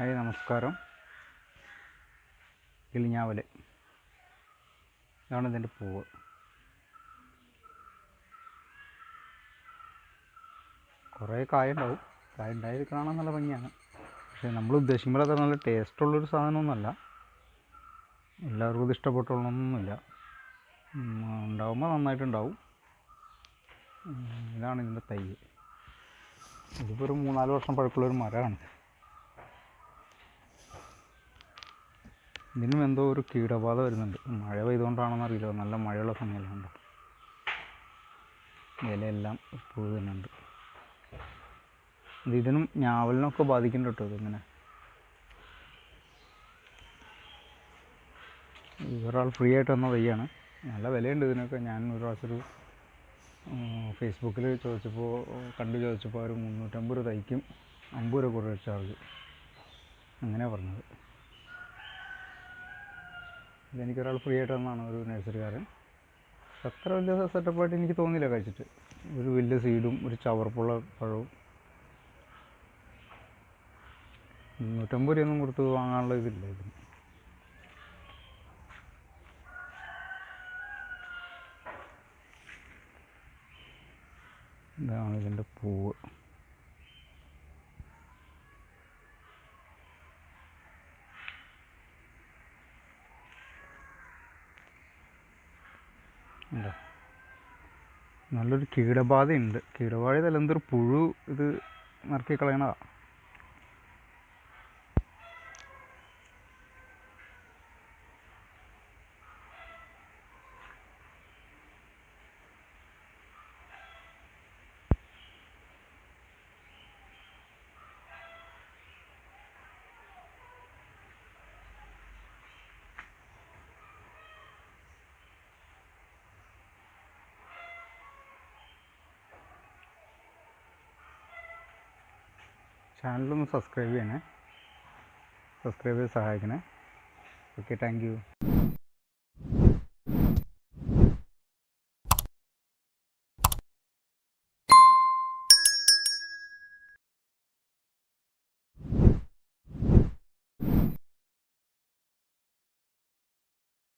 Hi നമസ്കാരം. കിളിഞ്ഞാവൽ ഇതാണ് ഇതിന്റെ പൂവ്. കുറേ കായ ഉണ്ടാവും കായ ഉണ്ടായത് നല്ല ഭംഗിയാണ്. പക്ഷേ നമ്മൾ ഉദ്ദേശിക്കുമ്പോൾ അത് നല്ല ടേസ്റ്റുള്ളൊരു സാധനമൊന്നുമല്ല. എല്ലാവർക്കും ഇത് ഇഷ്ടപ്പെട്ടുള്ളൊന്നുമില്ല ഉണ്ടാവുമ്പോൾ നന്നായിട്ടുണ്ടാവും. ഇതാണ് ഇതിന്റെ തൈ. ഇതിപ്പോൾ ഒരു മൂന്നാൽ വർഷം പഴക്കമുള്ളൊരു മരമാണ്. ഇതിനും എന്തോ ഒരു കീടബാധ വരുന്നുണ്ട്. മഴ പെയ്തുകൊണ്ടാണെന്ന് അറിയില്ല. നല്ല മഴയുള്ള സമയമാണ് ഇലയെല്ലാം പുഴു തന്നെയുണ്ട് ഇത് ഇതിനും ഞാവലിനൊക്കെ ബാധിക്കുന്നുണ്ട് കേട്ടോ ഇതിങ്ങനെ. ഒരാൾ ഫ്രീ ആയിട്ട് വന്ന വയ്യാണ് നല്ല വിലയുണ്ട് ഇതിനൊക്കെ. ഞാൻ ഒരു പ്രാവശ്യം ഒരു ഫേസ്ബുക്കിൽ ചോദിച്ചപ്പോൾ കണ്ടു ചോദിച്ചപ്പോൾ ഒരു മുന്നൂറ്റമ്പത് രൂപ തൈക്കും അമ്പത് രൂപ കുറേ ചാർജ് അങ്ങനെയാണ് പറഞ്ഞത്. ഇതെനിക്കൊരാൾ ഫ്രീ ആയിട്ട് തന്നാണ് ഒരു നഴ്സറിക്കാരൻ അത്ര വലിയ സെറ്റപ്പായിട്ട് എനിക്ക് തോന്നിയില്ല കഴിച്ചിട്ട്. ഒരു വലിയ സീഡും ഒരു ചവർപ്പുള്ള പഴവും. മുന്നൂറ്റമ്പത് രൂപയൊന്നും കൊടുത്ത് വാങ്ങാനുള്ള ഇതില്ല ഇതിന്. ഇതാണ് ഇതിന്റെ പൂവ്. നല്ലൊരു കീടബാധയുണ്ട്. കീടബാധയല്ല എന്തൊരു പുഴു ഇത് നിറക്കി കളയണതാ ചാനലൊന്ന് സബ്സ്ക്രൈബ് ചെയ്യണേ. സബ്സ്ക്രൈബ് ചെയ്ത് സഹായിക്കണേ. Okay thank